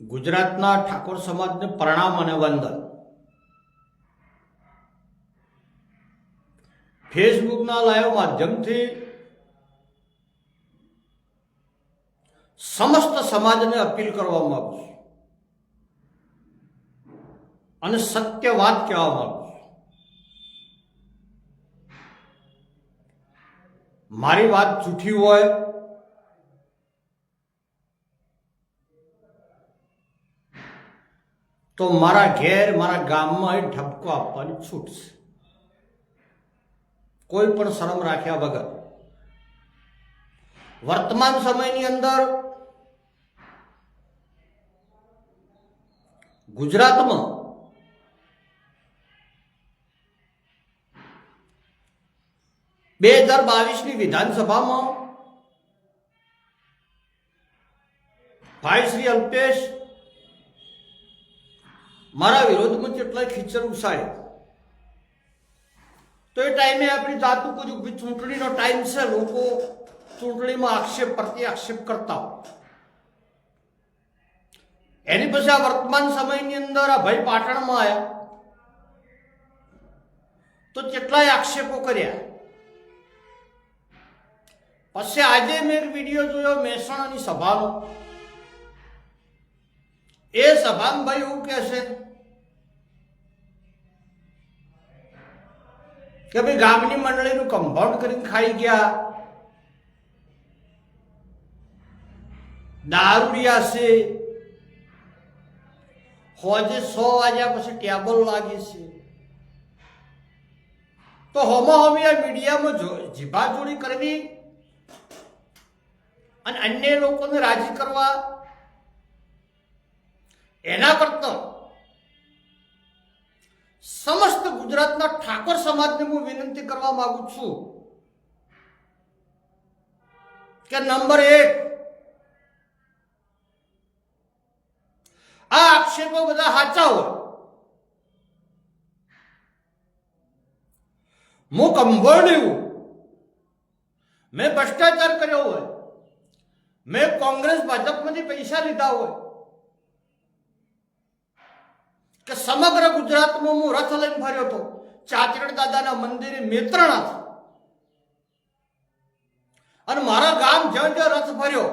ગુજરાતના ઠાકોર સમાજને પ્રણામ અને વંદન. ફેસબુકના લાઈવ માધ્યમથી સમસ્ત સમાજને અપીલ કરવા માંગુ છું. અને સત્ય વાત કહેવા માંગુ છું. મારી વાત જૂઠી હોય તો મારા ઘેર, મારા ગામમાં એ ઠપકો આપવાની છૂટ છે. કોઈ પણ શરમ રાખ્યા વગર. વર્તમાન સમયની અંદર ગુજરાતમાં બે હજાર બાવીસની વિધાનસભામાં ભાઈ શ્રી અલ્પેશ મારા વિરોધમાં કેટલાય ખીચર ઉછાળે. તો એ ટાઈમે આપણી જાતું કુછ ભી ચૂંટણીનો ટાઈમ છે, લોકો ચૂંટણીમાં આક્ષેપ પ્રત્યે આક્ષેપ કરતા હોય. એની પછી આ વર્તમાન સમયની અંદર આ ભાઈ પાટણમાં આવ્યા. તો કેટલાય આક્ષેપો કર્યા. પછી આજે મેં એક વીડિયો જોયો મહેસાણાની સભાનો. એ સભામાં ભાઈ એવું કહે છે કે ભાઈ ગામની મંડળીનું કમ્પાઉન્ડ કરીને ખાઈ ગયા. દારૂ છે. હોજે સો વાગ્યા પછી ટેબલ લાગે છે. તો હોમો હોમી મીડિયામાં જો જીભાચોરી કરવી અને અન્ય લોકોને રાજી કરવા એના કરતા સમસ્ત ગુજરાતના ઠાકોર સમાજને હું વિનંતી કરવા માંગુ છું કે નંબર એક, આ આક્ષેપો બધા સાચા હોય. હું કંભોળ્યું મેં ભ્રષ્ટાચાર કર્યો હોય. મેં કોંગ્રેસ ભાજપમાંથી પૈસા લીધા હોય. કે સમગ્ર ગુજરાતમાં હું રથ લઈને ફર્યો હતો. ચાચરણ દાદાના મંદિરે મેત્રણાથી અને મારા ગામ જ્યાં જ્યાં રથ ફર્યો.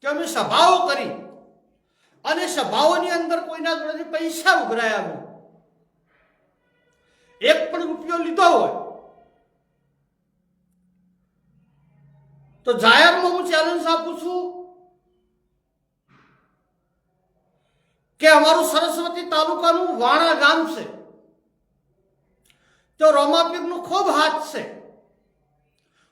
ત્યાં મેં સભાઓ કરી. અને સભાઓની અંદર કોઈના જોડેથી પૈસા ઉઘરાયા મેં એક પણ રૂપિયો લીધો હોય. તો જાહેરમાં હું ચેલેન્જ આપું છું. કે અમારું સરસ્વતી તાલુકાનું વાણા ગામ છે. તો રોમાપીરનું ખૂબ હાથ છે.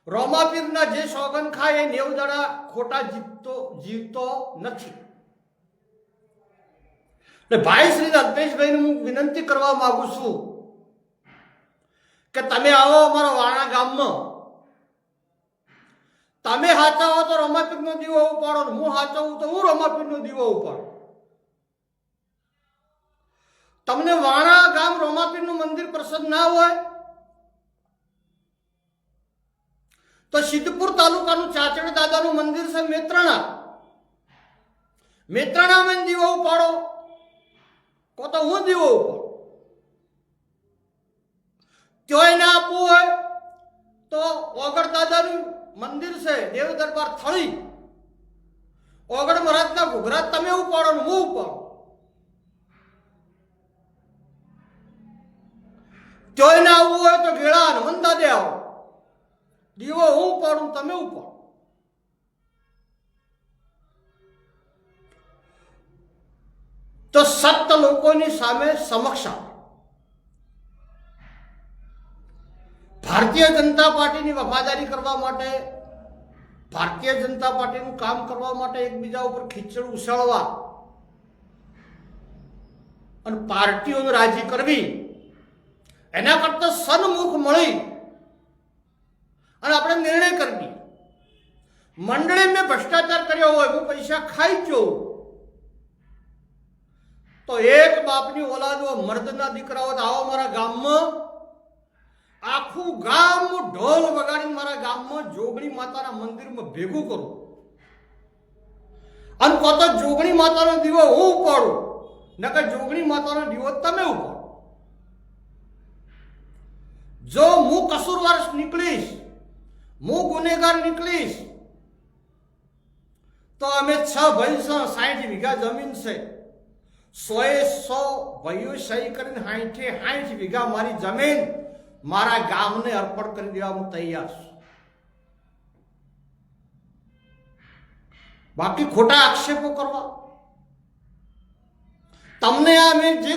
રોમાપીરના જે સોગન ખાય એ નેવ દડા ખોટા જીતતો જીવતો નથી. એટલે ભાઈ શ્રી અલ્પેશભાઈને હું વિનંતી કરવા માંગુ છું કે તમે આવો અમારા વાણા ગામમાં. તમે હાચા હો તો રોમાપીરનો દીવો ઉપાડો હું હાચવું તો હું રમાપીરનો દીવો ઉપાડું. તમને વાણા ગામ રોમાપીરનું મંદિર પ્રસન્ન ના હોય, તો સિદ્ધપુર તાલુકાનું ચાચડ દાદાનું મંદિર છે મેત્રણા. મેત્રણામાં દીવો ઉપાડો. કો તો હું દીવો ઉપાડો? ત્યોય ના આપવું હોય, તો ઓગળ દાદાનું મંદિર છે, દેવ દરબાર થળી. ઓગળ મહારાજના ઘુઘરા તમે ઉપાડો હું ઉપાડું. ચોય ના આવવું હોય તો ઘેડા હનુમંતા દે આવો. દીવો હું ઉપાડું, તમે ઉપાડો. તો સત્ત લોકોની સામે સમક્ષ આવે. ભારતીય જનતા પાર્ટીની વફાદારી કરવા માટે, ભારતીય જનતા પાર્ટીનું કામ કરવા માટે એકબીજા ઉપર ખીચડ ઉછાળવા અને પાર્ટીઓને રાજી કરવી એના કરતા સન્મુખ મળી. અને આપણે નિર્ણય કરી મંડળે મેં ભ્રષ્ટાચાર કર્યો હોય, હું પૈસા ખાઈ ગયો તો એક બાપની ઓલાદ મર્દના દીકરાઓ આવો મારા ગામમાં. આખું ગામ ઢોલ વગાડીને મારા ગામમાં જોગણી માતાના મંદિરમાં ભેગું કરું. કહો તો જોગણી માતાનો દીવો હું ઉપાડું? નકર જોગણી માતાનો દીવો તમે ઉપાડો. જો હું કસૂરવાર નીકળીશ, હું ગુનેગાર નીકળીશ, તો અમે છ ભાઈ સાઠ વીઘા જમીન છે. સોએ સો ભાઈઓ સહી કરીને સાઠે સાઠ વીઘા મારી જમીન મારા ગામને અર્પણ કરી દેવા હું તૈયાર છું. બાકી ખોટા આક્ષેપો કરવા. તમને આ મેં જે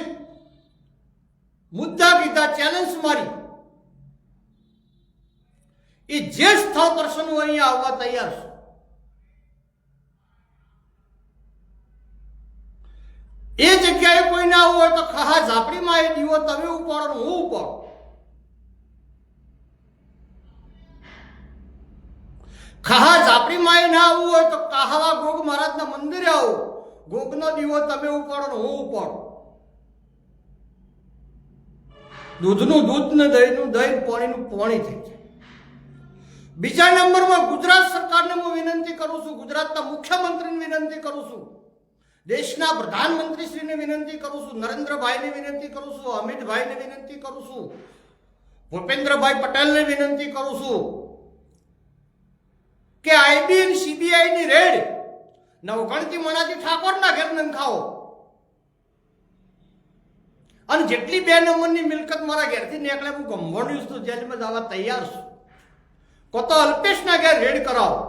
મુદ્દા કીધા ચેલેન્જ મારી. એ જે સ્થળ દર્શન હું અહીંયા આવવા તૈયાર છું. એ જગ્યાએ કોઈ ના હોય તો ખહા ઝાપડીમાં એ દીવો તમે ઉપાડો હું ઉપાડો. ખહા ઝાપડીમાં એ ના આવવું હોય તો કાહવા ગોગ મહારાજના મંદિરે આવો. ગોગનો દીવો તમે ઉપાડો હું ઉપાડો. દૂધનું દૂધ ને દહીંનું દહીં, પાણીનું પાણી થઈ જાય. બીજા નંબરમાં ગુજરાત સરકારને હું વિનંતી કરું છું, ગુજરાતના મુખ્યમંત્રીને વિનંતી કરું છું, દેશના પ્રધાનમંત્રીશ્રીને વિનંતી કરું છું, નરેન્દ્રભાઈને વિનંતી કરું છું, અમિતભાઈને વિનંતી કરું છું, ભૂપેન્દ્રભાઈ પટેલને વિનંતી કરું છું કે આઈબી અને સીબીઆઈની રેડ નવગણતી મણાજી ઠાકોરના ઘેર નંખાવો. અને જેટલી બે નંબરની મિલકત મારા ઘેરથી નીકળે, હું ગંભોણ્યું છું જેલમાં જવા તૈયાર છું. કો તો અલ્પેશના ઘેર રેડ કરાવો.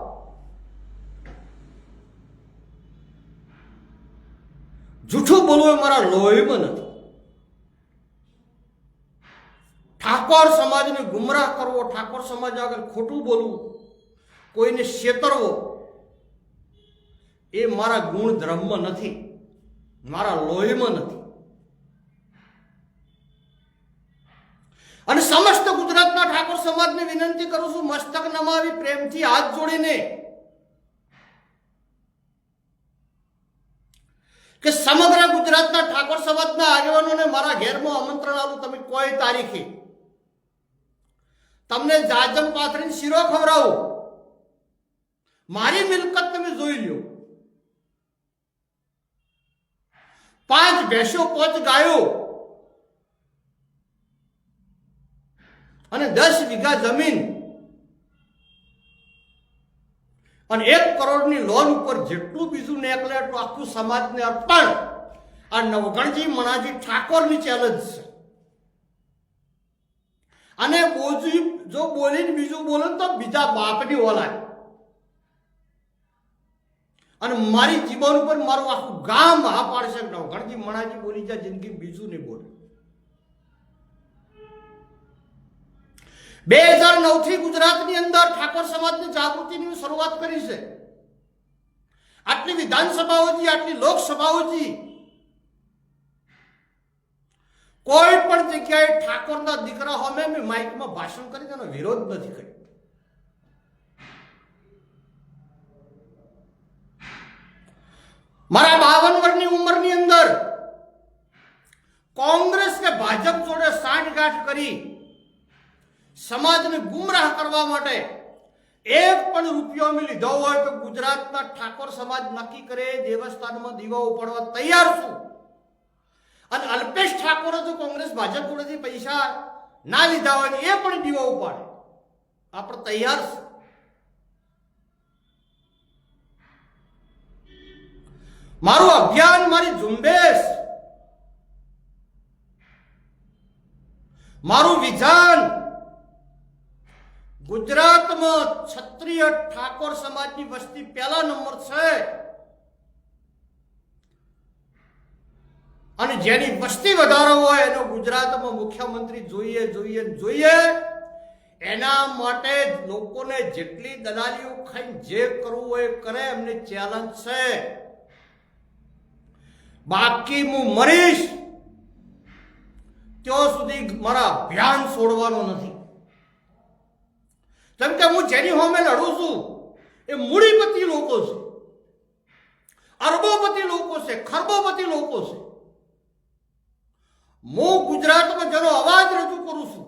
જૂઠું બોલવું એ મારા લોહીમાં નથી. ઠાકોર સમાજને ગુમરાહ કરવો, ઠાકોર સમાજ આગળ ખોટું બોલવું, કોઈને છેતરવો એ મારા ગુણ ધર્મમાં નથી, મારા લોહીમાં નથી. અને સમસ્ત ગુજરાતના ઠાકોર સમાજને વિનંતી કરું છું, મસ્તક નમાવી, પ્રેમથી હાથ જોડીને કે સમગ્ર ગુજરાતના ઠાકોર સમાજના આગેવાનોને મારા ઘેરમાં આમંત્રણ આવું તમે કોઈ તારીખે. તમને જાજમ પાથરીને શીરો ખવડાવું. મારી મિલકત તમે જોઈ લ્યો. પાંચ ભેંસો પાંચ ગાયો. અને દસ વીઘા જમીન. અને એક કરોડની લોન ઉપર જેટલું બીજું નીકળે એટલું આખું સમાજને અર્પણ. આ નવગણજી મણાજી ઠાકોરની ચેલેન્જ છે. અને બોજી જો બોલીને બીજું બોલે ને તો બીજા બાપની ઓલાય. અને મારી જીવન ઉપર મારું આખું ગામ હા પાડશે. નવગણજી મણાજી બોલી જાય જિંદગી બીજું નહીં બોલે. બે હજાર નવથી ગુજરાતની અંદર ઠાકોર સમાજની જાગૃતિની શરૂઆત કરી છે. આટલી વિધાનસભાઓજી આટલી લોકસભાઓથી કોઈ પણ જગ્યાએ ઠાકોરના દીકરા હોમે મેં માઇકમાં ભાષણ કરી, તેનો વિરોધ નથી કર્યો. મારા બાવન વર્ષની ઉંમરની અંદર કોંગ્રેસ કે ભાજપ જોડે સાંઠગાંઠ કરી સમાજને ગુમરાહ કરવા માટે એક પણ રૂપિયો અમે લીધો હોય તો ગુજરાતના ઠાકોર સમાજ નક્કી કરે, દેવસ્થાનમાં દીવા ઉપાડવા તૈયાર છું. અને અલ્પેશ ઠાકોરે જો કોંગ્રેસ ભાજપ જોડેથી પૈસા ના લીધા હોય એ પણ દીવા ઉપાડે. આપણે તૈયાર છું. મારું અભિયાન, મારી ઝુંબેશ, મારું વિધાન ગુજરાતમાં ક્ષત્રિય ઠાકોર સમાજની વસ્તી પહેલા નંબર છે. અને જેની વસ્તી વધારો હોય એનો ગુજરાતમાં મુખ્યમંત્રી જોઈએ જોઈએ જોઈએ. એના માટે લોકોને જેટલી દલાલીઓ ખાઈને જે કરવું હોય કરે, એમને ચેલેન્જ છે. બાકી હું મરીશ, ત્યાં સુધી મારા અભિયાન છોડવાનો નથી. જેમ કે હું જેની હોમે લડું છું, એ મૂડીપતિ લોકો છે. અરબોપતિ લોકો છે, ખરબોપતિ લોકો છે. હું ગુજરાતમાં જેનો અવાજ રજૂ કરું છું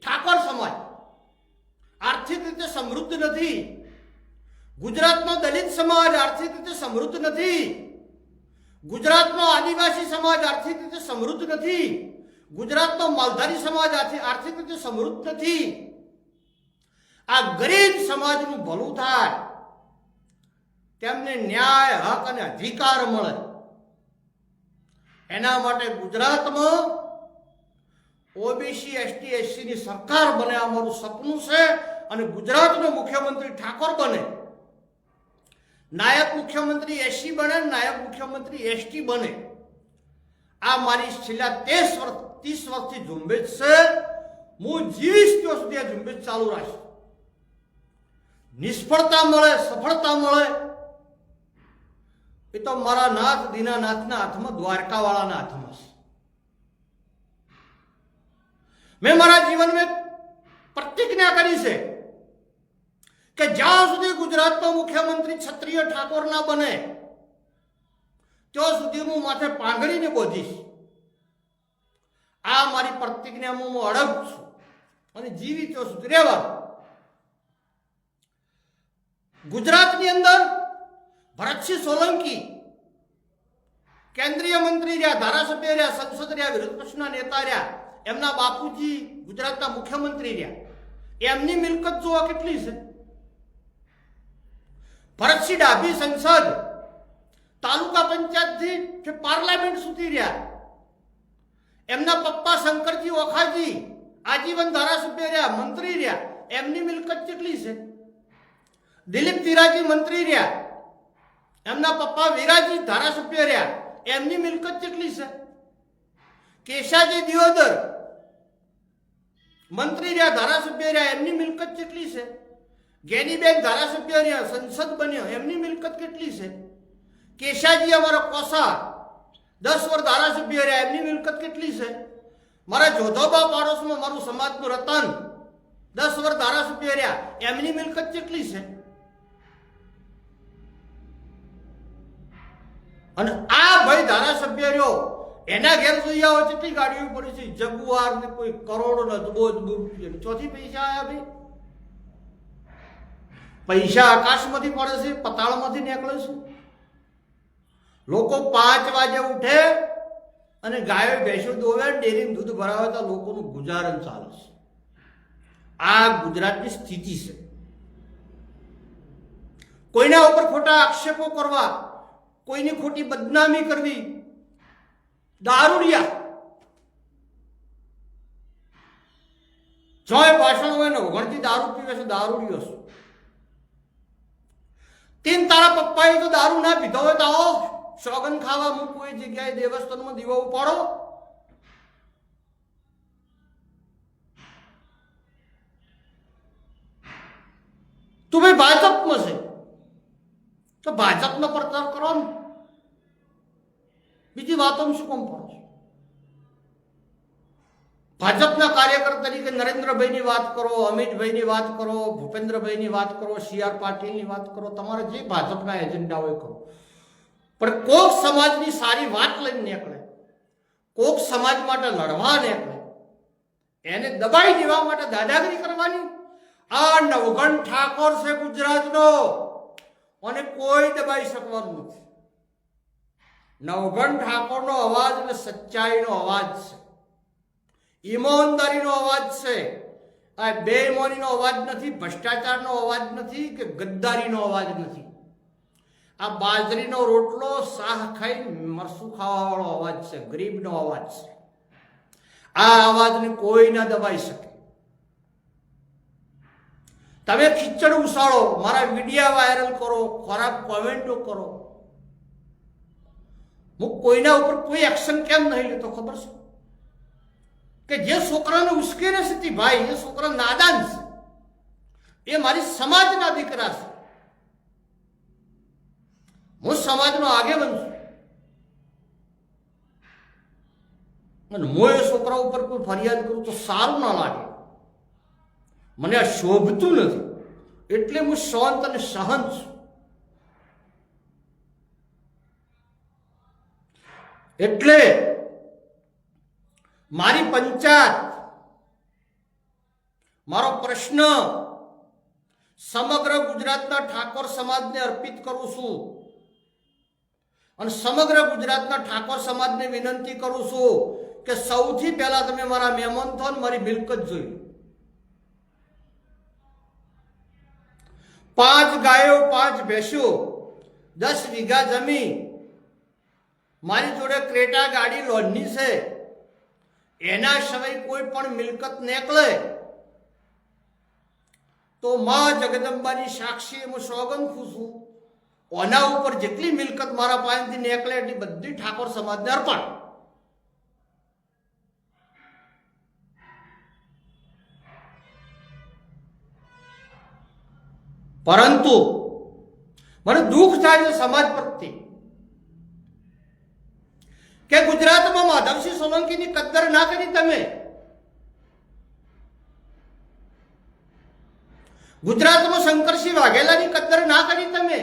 ઠાકોર સમાજ. આર્થિક રીતે સમૃદ્ધ નથી. ગુજરાતનો દલિત સમાજ આર્થિક રીતે સમૃદ્ધ નથી. ગુજરાતનો આદિવાસી સમાજ આર્થિક રીતે સમૃદ્ધ નથી. ગુજરાતનો માલધારી સમાજ આર્થિક રીતે સમૃદ્ધ નથી. આ ગરીબ સમાજનું ભલું થાય, તેમને ન્યાય, હક અને અધિકાર મળે. એના માટે ગુજરાતમાં ઓબીસી, એસટી, એસસીની સરકાર બને આ મારું સપનું છે અને ગુજરાતનો મુખ્યમંત્રી ઠાકોર બને. નાયબ મુખ્યમંત્રી એસસી બને, નાયબ મુખ્યમંત્રી એસટી બને. આ મારી છેલ્લા ત્રીસ વર્ષ, ત્રીસ વર્ષથી ઝુંબેશ છે. હું જીવીશ ત્યાં સુધી આ ઝુંબેશ ચાલુ રાખીશ. નિષ્ફળતા મળે, સફળતા મળે. એ તો મારા નાથ દીનાનાથના હાથમાં, દ્વારકાવાળાના હાથમાં છે. મેં મારા જીવનમાં પ્રતિજ્ઞા કરી છે કે જ્યાં સુધી ગુજરાતનો મુખ્યમંત્રી ક્ષત્રિય ઠાકોર ના બને, ત્યાં સુધી હું માથે પાંગળીને બોધીશ. આ મારી પ્રતિજ્ઞામાં હું અડગ છું અને જીવી ત્યાં સુધી રહેવા ગુજરાતની અંદર ભરતસિંહ સોલંકી કેન્દ્રીય મંત્રી રહ્યા ધારાસભ્ય રહ્યા સંસદ રહ્યા વિરોધ પક્ષના નેતા રહ્યા એમના બાપુજી ગુજરાતના મુખ્યમંત્રી રહ્યા એમની મિલકત જોવા કેટલી છે ભરતસિંહ ડાભી સંસદ તાલુકા પંચાયતથી કે પાર્લામેન્ટ સુધી રહ્યા એમના પપ્પા શંકરજી ઓખાજી આજીવન ધારાસભ્ય રહ્યા મંત્રી રહ્યા એમની મિલકત કેટલી છે દિલીપ તિરાજી મંત્રી રહ્યા. એમના પપ્પા વિરાજી ધારાસભ્ય રહ્યા. એમની મિલકત કેટલી છે? કેશાજી દિયોદર મંત્રી રહ્યા, ધારાસભ્ય રહ્યા. એમની મિલકત કેટલી છે? ગેનીબેન ધારાસભ્ય રહ્યા, સંસદ બન્યો. એમની મિલકત કેટલી છે? કેશાજી અમારા કોસા દસ વર્ષ ધારાસભ્ય રહ્યા. એમની મિલકત કેટલી છે? મારા જોધોબા પાડોશમાં મારું સમાજનું રતન દસ વર્ષ ધારાસભ્ય રહ્યા. એમની મિલકત કેટલી છે? અને આ ભાઈ ધારાસભ્ય રહ્યો, એના ઘેર સુધી આવો કેટલી ગાડીઓ પડી છે જગુઆર ને કોઈ કરોડો ને રૂપિયા ચોથી પૈસા આવ્યા ભાઈ. પૈસા આકાશમાંથી પડે છે, પતાળમાંથી નીકળે છે. લોકો પાંચ વાગે ઉઠે અને ગાયો ભેંસો દોવે ડેરીનું દૂધ ભરાવે તો લોકોનું ગુજારણ ચાલે છે. આ ગુજરાતની સ્થિતિ છે. કોઈના ઉપર ખોટા આક્ષેપો કરવા કોઈની ખોટી બદનામી કરવી. દારૂડિયા. જોય ભાષણ હોય ને વગણથી દારૂ પીવે છે, દારૂડિયો છે. તીન તારા પપ્પાએ તો દારૂ ના પીધો હોય તો આવો સોગન ખાવા મૂકવું એ જગ્યાએ દેવસ્થાનમાં દીવો ઉપાડો. તું ભાઈ ભાજપમાં છે. તો ભાજપનો પ્રચાર કરો ને. બીજી વાતોમાં શું કામ પડો છો ભાજપના કાર્યકર તરીકે નરેન્દ્રભાઈની વાત કરો, અમિતભાઈની વાત કરો, ભૂપેન્દ્રભાઈની વાત કરો સી આર પાટીલની વાત કરો, તમારે જે ભાજપના એજન્ડા હોય કરો. પણ કોક સમાજની સારી વાત લઈને નીકળે, કોક સમાજ માટે લડવા નીકળે, એને દબાઈ દેવા માટે દાદાગીરી કરવાની? આ નવગણ ઠાકોર છે ગુજરાતનો, અને કોઈ દબાઈ શકવાનું નથી. નવગણ ઠાકોરનો અવાજ અને સચ્ચાઈનો અવાજ છે. ઈમાનદારીનો અવાજ છે. આ બેઈમાનીનો અવાજ નથી, ભ્રષ્ટાચારનો અવાજ નથી કે ગદ્દારીનો અવાજ નથી? આ બાજરીનો રોટલો, શાહ ખાઈ મરસું ખાવાવાળો અવાજ છે, ગરીબનો અવાજ છે. આ અવાજને કોઈ ના દબાઈ શકે. તમે ખીચડ ઉસાળો, મારા વિડીયા વાયરલ કરો ખરાબ કોમેન્ટો કરો. હું કોઈના ઉપર કોઈ એક્શન કેમ નહીં લેતો ખબર છે? કે જે છોકરાને ઉશ્કેરે છે તે ભાઈ, એ છોકરા નાદાન છે. એ મારી સમાજના દીકરા છે. હું સમાજનો આગેવન છું. અને હું એ છોકરા ઉપર કોઈ ફરિયાદ કરું તો સારું ના લાગે. મને આ શોભતું નથી. એટલે હું શાંત અને સહન છું. એટલે મારી પંચાયત, મારો પ્રશ્ન સમગ્ર ગુજરાતના ઠાકોર સમાજને અર્પિત કરું છું અને સમગ્ર ગુજરાતના ઠાકોર સમાજને વિનંતી કરું છું કે સૌથી પહેલા તમે મારા ને મારી મિલકત જોઈ પાંચ ગાયો પાંચ ભેંસો, દસ વીઘા જમીન મારી જોડે ક્રેટા ગાડી લોનની છે. એના સિવાય કોઈ પણ મિલકત નીકળે. તો માં જગદંબાની સાક્ષી હું સોગંદ છું. ઓના ઉપર જેટલી મિલકત મારા પાસેથી નીકળે એટલી બધી ઠાકોર સમાજને અર્પણ. પરંતુ મને દુઃખ થાય છે સમાજ પ્રત્યે. કે ગુજરાતમાં માધવસિંહ સોલંકીની કદર ના કરી તમે? ગુજરાતમાં શંકરસિંહ વાઘેલાની કદર ના કરી તમે?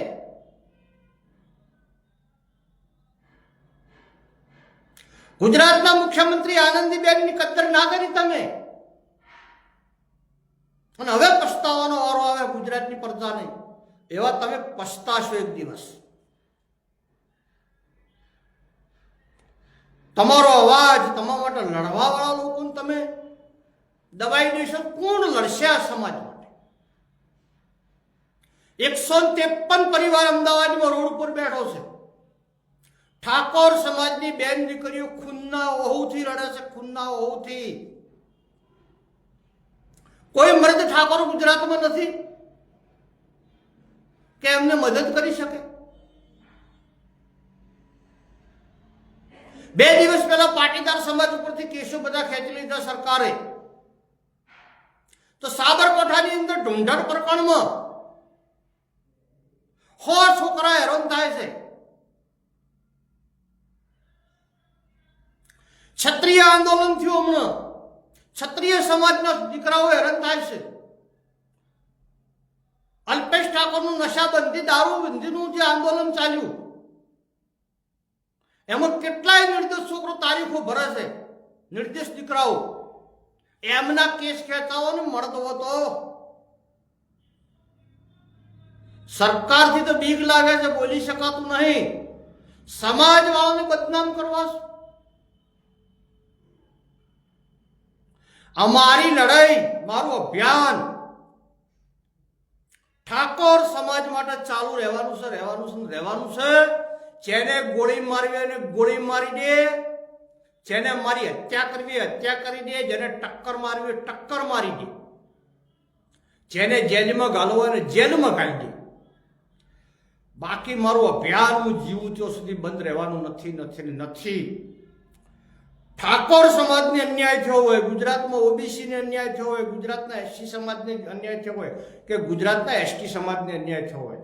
ગુજરાતના મુખ્યમંત્રી આનંદીબેનની કદર ના કરી તમે? અને હવે પસ્તાવાનો વારો આવે ગુજરાતની પ્રજાને. એવા તમે પસ્તાશો એક દિવસ. તમારો અવાજ, તમારા માટે લડવા વાળા લોકોને તમે દબાઈ દેશો કોણ લડશે આ સમાજ માટે? એકસો ત્રેપન પરિવાર અમદાવાદમાં રોડ ઉપર બેઠો છે. ઠાકોર સમાજની બેન દીકરીઓ ખૂનના ઓહુથી રડે છે, ખૂનના ઓહુથી કોઈ મર્દ ઠાકોર ગુજરાતમાં નથી? કે એમને મદદ કરી શકે? બે દિવસ પહેલા પાટીદાર સમાજ ઉપરથી કેસો બધા ખેંચી લીધા સરકારે. તો સાબરકાંઠાની અંદર ઢુંઢર પ્રકરણમાં હો છોકરા હેરાન થાય છે. ક્ષત્રિય આંદોલન થયું હમણાં. ક્ષત્રિય સમાજના દીકરાઓ હેરાન થાય છે. અલ્પેશ ઠાકોરનું નશાબંધી, દારૂબંધીનું જે આંદોલન ચાલ્યું એમાં કેટલાય નિર્દોષ છોકરો તારીખો ભરે છે નિર્દોષ દીકરાઓ. એમના કેસ ખેંચાવાનો મળતો હતો. સરકારથી તો બીક લાગે છે, બોલી શકાતું નહીં. સમાજ વાળાને બદનામ કરવા. અમારી લડાઈ, મારું અભિયાન. ઠાકોર સમાજ માટે ચાલુ રહેવાનું છે રહેવાનું છે રહેવાનું છે. જેને ગોળી મારવી અને ગોળી મારી દે. જેને મારી હત્યા કરવી હત્યા કરી દે. જેને ટક્કર મારવી ટક્કર મારી દે. જેને જેલમાં ઘાલવો અને જેલમાં ઘાલી દે. બાકી મારું અભિયાન હું જીવું ત્યાં સુધી બંધ રહેવાનું નથી નથી નથી. ઠાકોર સમાજને અન્યાય થયો હોય, ગુજરાતમાં ઓબીસીને અન્યાય થયો હોય, ગુજરાતના એસટી સમાજને અન્યાય થયો હોય, કે ગુજરાતના એસટી સમાજને અન્યાય થયો હોય.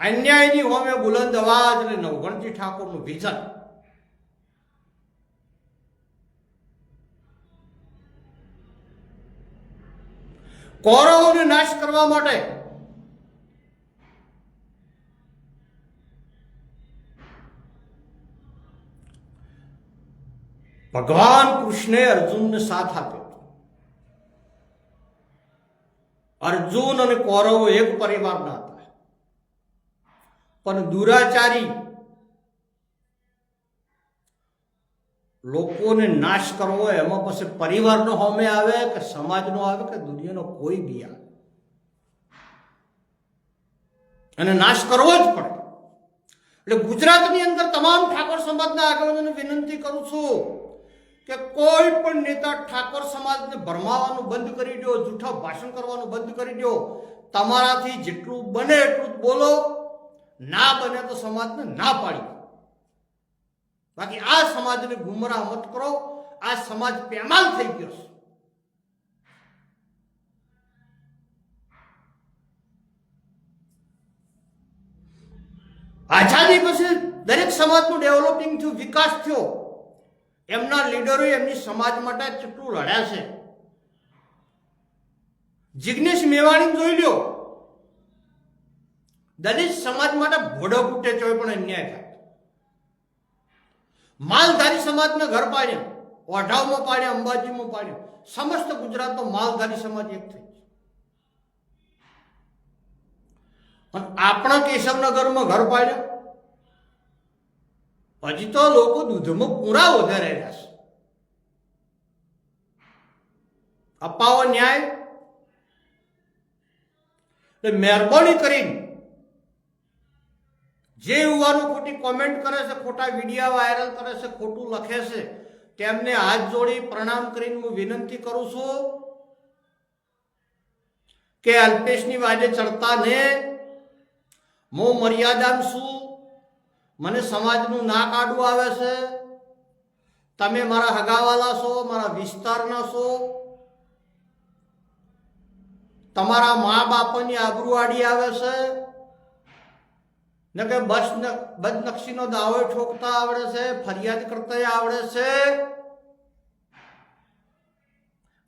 અન્યાયની હોમે બુલંદ અવાજ અને નવગણજી ઠાકોરનું વિઝન. કૌરવોને નાશ કરવા માટે ભગવાન કૃષ્ણે અર્જુનને સાથ આપ્યો. અર્જુન અને કૌરવો એક પરિવારના હતા. પણ દુરાચારી લોકોને નાશ કરવો એમાં પછી પરિવારનો હોમે આવે કે સમાજનો આવે કે દુનિયાનો કોઈ બી આવે? અને નાશ કરવો જ પડે. એટલે ગુજરાતની અંદર તમામ ઠાકોર સમાજના આગેવાનોને વિનંતી કરું છું કે કોઈ પણ નેતા ઠાકોર સમાજને ભરમાવાનું બંધ કરી દો જૂઠા ભાષણ કરવાનું બંધ કરી દો તમારાથી જેટલું બને એટલું બોલો. ના બને તો સમાજને ના પાડી બાકી આ સમાજને ગુમરાહ મત કરો, આ સમાજ પેમાલ થઈ ગયો છે. આઝાદી પછી દરેક સમાજનું ડેવલપિંગ થયું, વિકાસ થયો. એમના લીડરોએ એમની સમાજ માટે કેટલું લડ્યા છે. જિગ્નેશ મેવાણી જોઈ લ્યો. દલિત સમાજ માટે ભોડો ફૂટે તો પણ અન્યાય થાય. માલધારી સમાજને ઘર પાડ્યા, ઓઢાવમાં પાડ્યા, અંબાજીમાં પાડ્યા. સમસ્ત ગુજરાતનો માલધારી સમાજ એક થઈ. અને આપણા કેશવનગરમાં ઘર પાડ્યા. હજી તો લોકો દૂધમાં પૂરા વધારે રહ્યા છે. અપાવો ન્યાય. એટલે મહેરબાની કરીને જે યુવાનો ખોટી કોમેન્ટ કરે છે, ખોટા વિડીયા વાયરલ કરે છે, ખોટું લખે છે, તેમને હાથ જોડી પ્રણામ કરીને હું વિનંતી કરું છું કે અલ્પેશની વાજે ચડતા ને હું મર્યાદામાં છું, મને સમાજનું ના કાઢવું આવે છે, તમે મારા હગાવાલા છો, મારા વિસ્તારના છો, તમારા મા બાપની આબરૂ આડી આવે છે ને કે બસ બદનક્ષીનો દાવો ઠોકતા આવડે છે, ફરિયાદ કરતા આવડે છે?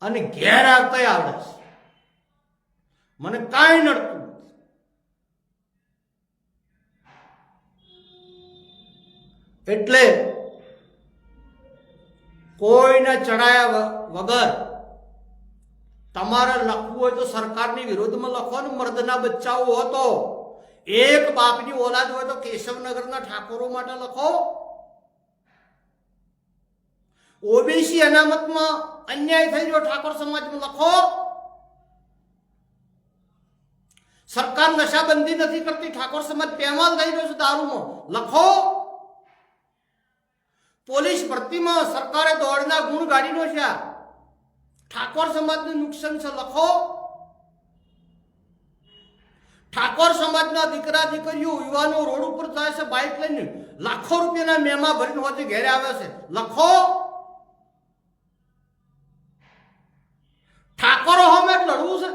અને ઘેર આવતા આવડે છે. મને કાંઈ નડતું એટલે કોઈને ચડાયા વગર તમારે લખવું હોય તો સરકારની વિરોધમાં લખો ને મર્દના બચ્ચાઓ હતો. એક બાપની ઓલાદ હોય તો કેશવનગરના ઠાકોરો માટે લખો. ઓબીસી અનામતમાં અન્યાય થઈ રહ્યો ઠાકોર સમાજમાં લખો. સરકાર નશાબંધી નથી કરતી, ઠાકોર સમાજ પેમાલ થઈ રહ્યો છે દારૂમાં. લખો. પોલીસ ભરતીમાં સરકારે દોડના ગુણ ગાડીનો છે. ઠાકોર સમાજનું નુકસાન છે, લખો. ઠાકોર સમાજના દીકરા દીકરીઓ યુવાનો રોડ ઉપર થાય છે બાઇક લઈને. લાખો રૂપિયાના મેમા ભરીને હોતી ઘેરે આવે છે. લખો. ઠાકોરો હોમે લડવું છે.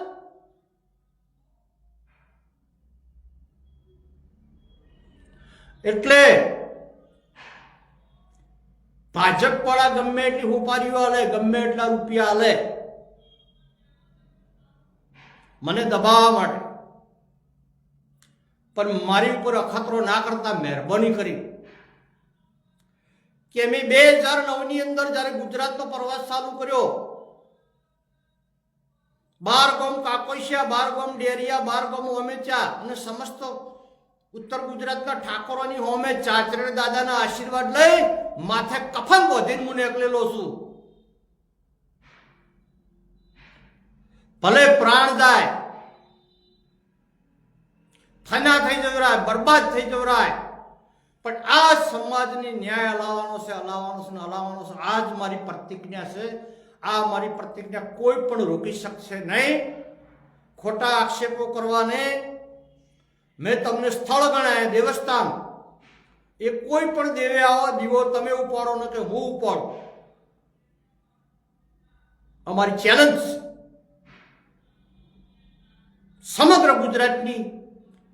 એટલે ભાજપ વાળા ગમે એટલી હોપારીઓ આલે ગમે એટલા રૂપિયા આલે મને દબાવવા માટે. પણ મારી ઉપર અખતરો ના કરતા મહેરબાની કરી. કે મેં બે હજાર નવની અંદર જ્યારે ગુજરાતનો પ્રવાસ ચાલુ કર્યો, બાર ગામ કાકોશિયા, બાર ગામ ડેરિયા, બાર ગામ ઓમેચા અને સમસ્ત ઉત્તર ગુજરાતના ઠાકોરોની હોમે ચાચરે દાદાના આશીર્વાદ લઈ માથે કફન બોધીને હું નીકળેલો છું. ભલે પ્રાણ જાય ફના થઈ જવરાય બરબાદ થઈ જવરાય પણ આ સમાજની ન્યાય હલાવવાનો છે હલાવવાનો છે ને હલાવવાનો છે આ જ મારી પ્રતિજ્ઞા છે આ મારી પ્રતિજ્ઞા કોઈ પણ રોકી શકશે નહીં ખોટા આક્ષેપો કરવાને મેં તમને સ્થળ ગણાય દેવસ્થાન એ કોઈ પણ દેવે આવો દીવો તમે ઉપાડો ને કે હું ઉપાડું અમારી ચેલેન્જ સમગ્ર ગુજરાતની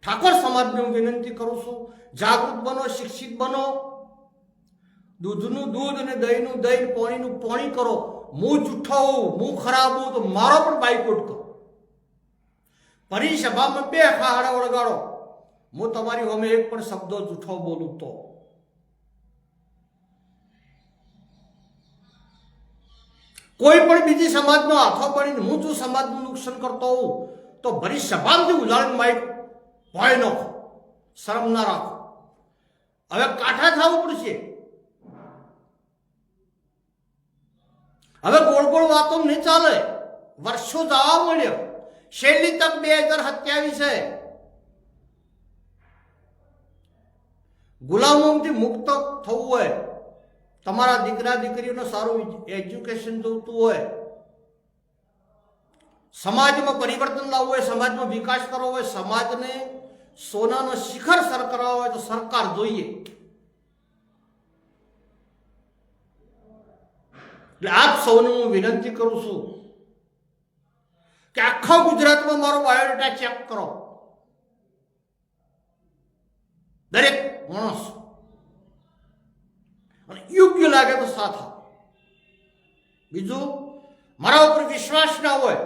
ઠાકોર સમાજને હું વિનંતી કરું છું. જાગૃત બનો, શિક્ષિત બનો. દૂધનું દૂધ અને દહીંનું દહીં, પોણીનું પોણી કરો. હું જૂઠો હું ખરાબ હું તો મારો પણ બાયકોટ કરો. પરિસભામાં બે ફાહડા વળગાડો. હું તમારી હોમે એક પણ શબ્દો જૂઠો બોલું તો. કોઈ પણ બીજી સમાજનો હાથો પડીને હું જો સમાજનું નુકસાન કરતો હોઉં? તો ભરી સભામાંથી ઉદાહરણ માઇક ભય નાખો શરમ ના રાખો હવે કાઠા થવું પડશે. હવે ગોળ ગોળ વાતો નહીં ચાલે. વર્ષો જવા મળ્યો છેલ્લી તક બે હજાર સત્યાવીસે ગુલામોથી મુક્ત થવું હોય, તમારા દીકરા દીકરીઓને સારું એજ્યુકેશન જોતું હોય, સમાજમાં પરિવર્તન લાવવું હોય, સમાજમાં વિકાસ કરવો હોય, સમાજને સોનાનો શિખર સર કરવા હોય તો સરકાર જોઈએ. એટલે આપ સૌને હું વિનંતી કરું છું કે આખા ગુજરાતમાં મારો બાયોડેટા ચેક કરો. દરેક માણસ. અને યોગ્ય લાગે તો સાથ બીજું, મારા ઉપર વિશ્વાસ ના હોય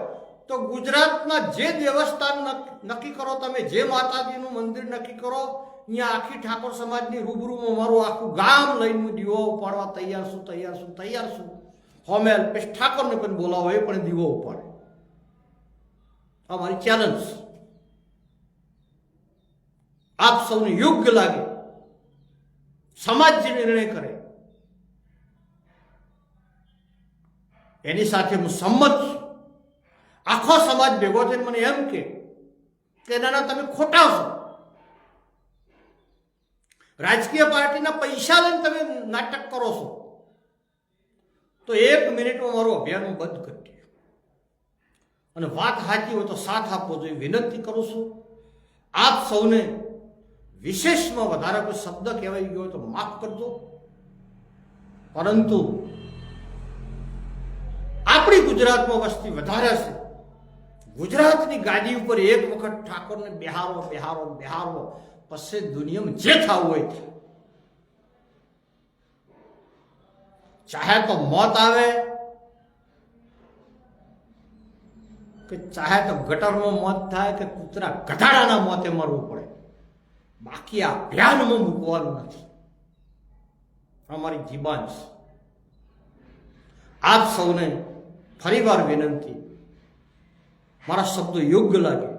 તો ગુજરાતના જે દેવસ્થાન નક્કી કરો, તમે જે માતાજીનું મંદિર નક્કી કરો અહીંયા આખી ઠાકોર સમાજની રૂબરૂમાં મારું આખું ગામ લઈને દીવો ઉપાડવા તૈયાર છું તૈયાર છું તૈયાર છું. હોમેલ પછી ઠાકોરને પણ બોલાવો, એ પણ દીવો ઉપાડે. આ મારી ચેલેન્જ આપ સૌને યોગ્ય લાગે. સમાજ જે નિર્ણય કરે. એની સાથે હું સંમત છું. આખો સમાજ ભેગો થઈને મને એમ કે એના તમે ખોટા છો. રાજકીય પાર્ટીના પૈસા લઈને તમે નાટક કરો છો. તો એક મિનિટમાં મારું અભિયાન હું બંધ કરી દઉં. અને વાત સાચી હોય તો સાથ આપવો જોઈએ. વિનંતી કરું છું, આપ સૌને વિશેષમાં વધારે કોઈ શબ્દ કહેવાય ગયો હોય તો માફ કરજો. પરંતુ આપણી ગુજરાતમાં વસ્તી વધારે છે. ગુજરાતની ગાદી ઉપર એક વખત ઠાકોરને બિહારો બિહારો બિહારો, પછી દુનિયામાં જે થવું હોય તે. ચાહે તો મોત આવે, કે ચાહે તો ગટરમાં મોત થાય, કે કૂતરા ગધાડાના મોતે મરવું પડે. બાકી આ અભિયાનમાં મૂકવાનું નથી. અમારી જીબાન આપ સૌને ફરીવાર વિનંતી મારા શબ્દો યોગ્ય લાગે.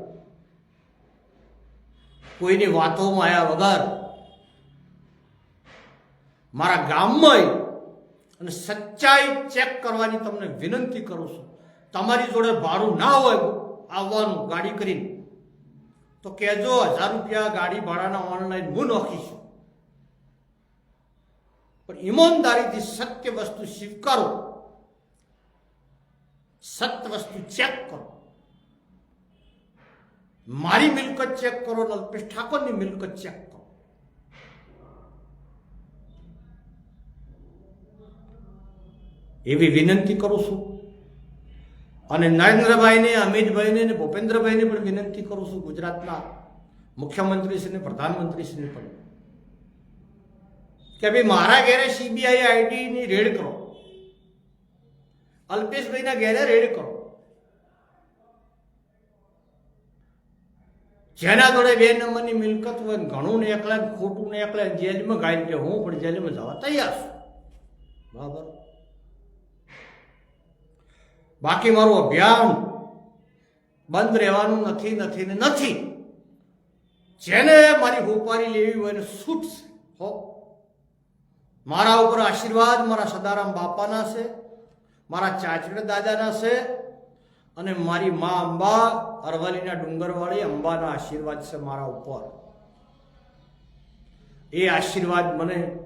કોઈની વાતોમાં આવ્યા વગર મારા ગામમાં અને સચ્ચાઈ ચેક કરવાની તમને વિનંતી કરું છું. તમારી જોડે ભાડું ના હોય આવવાનું ગાડી કરીને, તો કહેજો હજાર રૂપિયા ગાડી ભાડાના ઓનલાઈન હું નોખીશું. પણ ઈમાનદારીથી સત્ય વસ્તુ સ્વીકારો. સત્ય વસ્તુ ચેક કરો. મારી મિલકત ચેક કરો ને અલ્પેશ ઠાકોરની મિલકત ચેક કરો. એવી વિનંતી કરું છું. અને નરેન્દ્રભાઈને, અમિતભાઈને અને ભૂપેન્દ્રભાઈને પણ વિનંતી કરું છું ગુજરાતના મુખ્યમંત્રીશ્રીને, પ્રધાનમંત્રીશ્રીને પણ. કે ભાઈ, મારા ઘેરે સીબીઆઈ આઈડીની રેડ કરો. અલ્પેશભાઈના ઘેરે રેડ કરો. જેના જોડે બે નંબરની મિલકત હોય ઘણું ને એકલા ખોટું ને એકલા જેલમાં ગાઈને કે હું પણ જેલમાં જવા તૈયાર છું. બરાબર? બાકી મારું અભિયાન બંધ રહેવાનું નથી નથી ને નથી. જેને મારી હોપારી લેવી હોય ને છૂટશે હો. મારા ઉપર આશીર્વાદ મારા સદારામ બાપાના છે, મારા ચાચડ દાદાના છે અને મારી મા અંબા અરવલ્લીના ડુંગરવાળી અંબાના આશીર્વાદ છે મારા ઉપર. એ આશીર્વાદ મને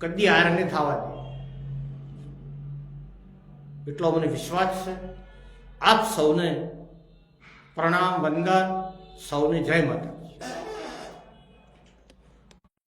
કદી હાર નહીં થવા દે. એટલો મને વિશ્વાસ છે. આપ સૌને પ્રણામ, વંદન, સૌને જય માતા